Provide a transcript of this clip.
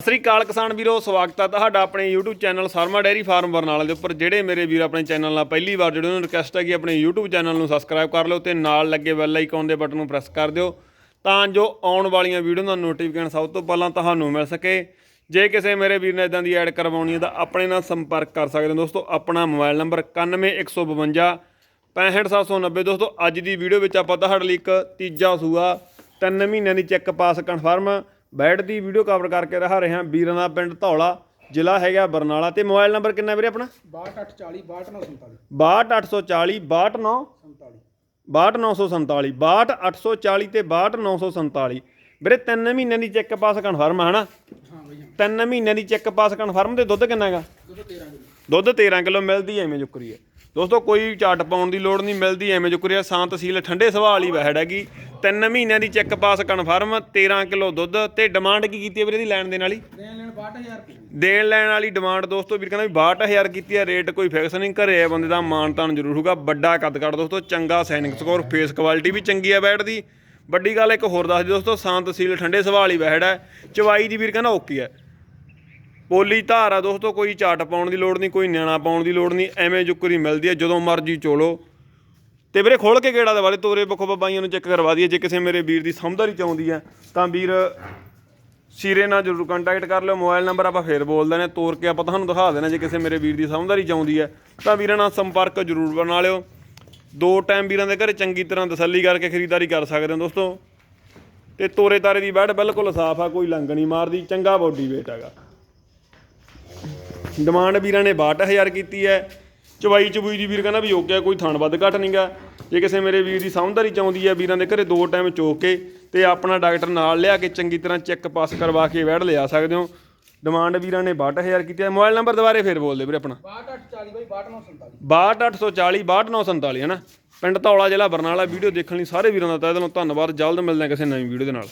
ਸਤਿ ਸ੍ਰੀ ਅਕਾਲ ਕਿਸਾਨ ਵੀਰੋ, ਸਵਾਗਤ ਹੈ ਤੁਹਾਡਾ ਆਪਣੇ YouTube channel Sharma dairy farm Barnala ਦੇ ਉੱਪਰ। ਜਿਹੜੇ ਮੇਰੇ ਵੀਰ ਆਪਣੇ ਚੈਨਲ ਨਾਲ ਪਹਿਲੀ ਵਾਰ ਜੁੜੇ ਉਹਨਾਂ ਨੂੰ ਰਿਕਵੈਸਟ ਹੈ ਕਿ ਆਪਣੇ YouTube ਚੈਨਲ ਨੂੰ ਸਬਸਕ੍ਰਾਈਬ ਕਰ ਲਓ ਤੇ ਨਾਲ ਲੱਗੇ ਬੈਲ ਆਈਕਨ ਦੇ ਬਟਨ ਨੂੰ ਪ੍ਰੈਸ ਕਰ ਦਿਓ ਤਾਂ ਜੋ ਆਉਣ ਵਾਲੀਆਂ ਵੀਡੀਓ ਦਾ ਨੋਟੀਫਿਕੇਸ਼ਨ ਸਭ ਤੋਂ ਪਹਿਲਾਂ ਤੁਹਾਨੂੰ ਮਿਲ ਸਕੇ। ਜੇ ਕਿਸੇ ਮੇਰੇ ਵੀਰ ਨੇ ਇਦਾਂ ਦੀ ਐਡ ਕਰਵਾਉਣੀ ਹੈ ਤਾਂ ਆਪਣੇ ਨਾਲ ਸੰਪਰਕ ਕਰ ਸਕਦੇ ਹੋ ਦੋਸਤੋ। ਆਪਣਾ ਮੋਬਾਈਲ ਨੰਬਰ 91152 65790 ਦੋਸਤੋ, ਅੱਜ ਦੀ ਵੀਡੀਓ ਵਿੱਚ ਆਪਾਂ ਤੁਹਾਡੇ ਲਈ ਇੱਕ ਤੀਜਾ ਸੂਆ, ਤਿੰਨ ਮਹੀਨਿਆਂ ਦੀ ਚੈੱਕ ਪਾਸ ਕਨਫਰਮ ਬੈਡ ਦੀ ਵੀਡੀਓ ਕਵਰ ਕਰਕੇ ਰਹਾ ਰਹੇ ਹਾਂ ਵੀਰਾਂ ਦਾ ਪਿੰਡ ਧੌਲਾ ਜ਼ਿਲ੍ਹਾ ਹੈਗਾ ਬਰਨਾਲਾ। ਤੇ ਮੋਬਾਈਲ ਨੰਬਰ ਕਿੰਨਾ ਵੀਰੇ ਆਪਣਾ? 6240 62947 62840 62947 62947 62947 62840 ਵੀਰੇ ਤਿੰਨ ਮਹੀਨਿਆਂ ਦੀ ਚੈੱਕ ਪਾਸ ਕਨਫਰਮ ਹੈ ਹਨਾ? ਹਾਂ ਬਈ ਹਾਂ। ਤਿੰਨ ਮਹੀਨਿਆਂ ਦੀ ਚੈੱਕ ਪਾਸ ਕਨਫਰਮ ਤੇ ਦੁੱਧ ਕਿੰਨਾ ਹੈਗਾ ਦੁੱਧ 13 ਕਿਲੋ। ਦੁੱਧ 13 ਕਿਲੋ ਮਿਲਦੀ ਐ ਐਵੇਂ ਜੁਕਰੀ ਹੈ ਦੋਸਤੋ ਕੋਈ ਝਾਟ ਪਾਉਣ ਦੀ ਲੋੜ ਨਹੀਂ ਮਿਲਦੀ ਐਵੇਂ ਜੁਕਰੀ ਹੈ ਸ਼ਾਂਤ ਤਹਿਸੀਲ ਠੰਡੇ ਸੁਭਾਅ ਵਾਲੀ ਵਹਿੜ ਹੈਗੀ। ਤਿੰਨ ਮਹੀਨਿਆਂ ਦੀ ਚੈੱਕ ਪਾਸ ਕਨਫਰਮ 13 ਕਿਲੋ ਦੁੱਧ ਤੇ ਡਿਮਾਂਡ ਕੀ ਕੀਤੀ ਹੈ ਵੀਰੇ ਦੀ ਲੈਣ ਦੇਣ ਵਾਲੀ? ਦੇਣ ਲੈਣ 62000 ਰੁਪਏ। ਦੇਣ ਲੈਣ ਵਾਲੀ ਡਿਮਾਂਡ ਦੋਸਤੋ ਵੀਰ ਕਹਿੰਦਾ ਵੀ 62000 ਕੀਤੀ ਹੈ ਰੇਟ ਕੋਈ ਫਿਕਸ ਨਹੀਂ ਘਰੇ ਆ ਬੰਦੇ ਦਾ ਮਾਨ ਤਾਨ ਜ਼ਰੂਰ ਹੋਊਗਾ ਵੱਡਾ ਕੱਦ ਕੱਟ ਦੋਸਤੋ ਚੰਗਾ ਸੈਨਿਕ ਸਕੋਰ ਫੇਸ ਕੁਆਲਿਟੀ ਵੀ ਚੰਗੀ ਹੈ ਬੈਟ ਦੀ। ਵੱਡੀ ਗੱਲ ਇੱਕ ਹੋਰ ਦੱਸ ਦਿਓ ਦੋਸਤੋ ਸ਼ਾਂਤ ਤਹਿਸੀਲ ਠੰਡੇ ਸੁਭਾਅ ਵਾਲੀ ਵਹਿੜ ਹੈ। ਚਵਾਈ ਦੀ ਵੀਰ ਕਹਿੰਦਾ ਓਕੇ ਹੈ। ਪੋਲੀ ਧਾਰ ਆ ਦੋਸਤੋ ਕੋਈ ਚਾਟ ਪਾਉਣ ਦੀ ਲੋੜ ਨਹੀਂ ਕੋਈ ਨਿਆਣਾ ਪਾਉਣ ਦੀ ਲੋੜ ਨਹੀਂ ਐਵੇਂ ਜੁਕਰੀ ਮਿਲਦੀ ਹੈ ਜਦੋਂ ਮਰਜ਼ੀ ਚੋਲੋ। ਤੇ ਵੀਰੇ ਖੋਲ ਕੇ ਕਿਹੜਾ ਦੇ ਬਾਰੇ ਤੋਰੇ ਬਖੋ ਬਾਬਾਈਆਂ ਨੂੰ ਚੈੱਕ ਕਰਵਾ ਦਈਏ, ਜੇ ਕਿਸੇ ਮੇਰੇ ਵੀਰ ਦੀ ਸਮਝਦਾਰੀ 'ਚ ਆਉਂਦੀ ਹੈ, ਤਾਂ ਵੀਰ ਸਿਰੇ ਨਾਲ ਜ਼ਰੂਰ ਕੰਟੈਕਟ ਕਰ ਲਿਓ ਮੋਬਾਈਲ ਨੰਬਰ ਆਪਾਂ ਫੇਰ ਬੋਲ ਦਿੰਦੇ ਤੋਰ ਕੇ ਆਪਾਂ ਤੁਹਾਨੂੰ ਦਿਖਾ ਦੇਣਾ ਜੇ ਕਿਸੇ ਮੇਰੇ ਵੀਰ ਦੀ ਸਮਝਦਾਰੀ 'ਚ ਆਉਂਦੀ ਹੈ, ਤਾਂ ਵੀਰਾਂ ਨਾਲ ਸੰਪਰਕ ਜ਼ਰੂਰ ਬਣਾ ਲਿਓ। ਦੋ ਟਾਈਮ ਵੀਰਾਂ ਦੇ ਘਰੇ ਚੰਗੀ ਤਰ੍ਹਾਂ ਤਸੱਲੀ ਕਰਕੇ ਖਰੀਦਦਾਰੀ ਕਰ ਸਕਦੇ ਹੋ ਦੋਸਤੋ। ਤੇ ਤੋਰੇ ਤਾਰੇ ਦੀ ਬੈਡ ਬਿਲਕੁਲ ਸਾਫ਼ ਆ, ਕੋਈ ਲੰਗ ਨਹੀਂ ਮਾਰਦੀ, ਚੰਗਾ ਬੋਡੀ ਵੇਟ ਹੈਗਾ। ਡਿਮਾਂਡ ਵੀਰਾਂ ਨੇ 62000 ਕੀਤੀ ਹੈ ਚਵਾਈ ਚਬੂਈ ਦੀ ਵੀਰ ਕਹਿੰਦਾ ਵੀ ਓਕੇ ਆ ਕੋਈ ਥਣ ਵੱਧ ਘਟ ਨਹੀਂਗਾ ਜੇ ਕਿਸੇ ਮੇਰੇ ਵੀਰ ਦੀ ਸਮਝਦਾਰੀ ਚਾਹੁੰਦੀ ਹੈ ਵੀਰਾਂ ਦੇ ਘਰੇ ਦੋ ਟਾਈਮ ਚੋਕ ਕੇ ਤੇ ਆਪਣਾ ਡਾਕਟਰ ਨਾਲ ਲਿਆ ਕੇ ਚੰਗੀ ਤਰ੍ਹਾਂ ਚੈੱਕ ਪਾਸ ਕਰਵਾ ਕੇ ਵੈੜ ਲਿਆ ਸਕਦੇ ਹੋ। ਡਿਮਾਂਡ ਵੀਰਾਂ ਨੇ 62000 ਕੀਤੀ ਹੈ। ਮੋਬਾਈਲ ਨੰਬਰ ਦੁਬਾਰੇ ਫੇਰ ਬੋਲ ਦੇ ਵੀਰੇ ਆਪਣਾ। 6240 ਬਈ 62947 62840 62947 ਹੈ ਨਾ ਪਿੰਡ ਧੌਲਾ ਜ਼ਿਲ੍ਹਾ ਬਰਨਾਲਾ ਵੀਡੀਓ ਦੇਖਣ ਲਈ ਸਾਰੇ ਵੀਰਾਂ ਦਾ ਤਹਿ ਦਿਲੋਂ ਧੰਨਵਾਦ। ਜਲਦ ਮਿਲਦੇ ਹਾਂ ਕਿਸੇ ਨਵੀਂ ਵੀਡੀਓ ਦੇ ਨਾਲ।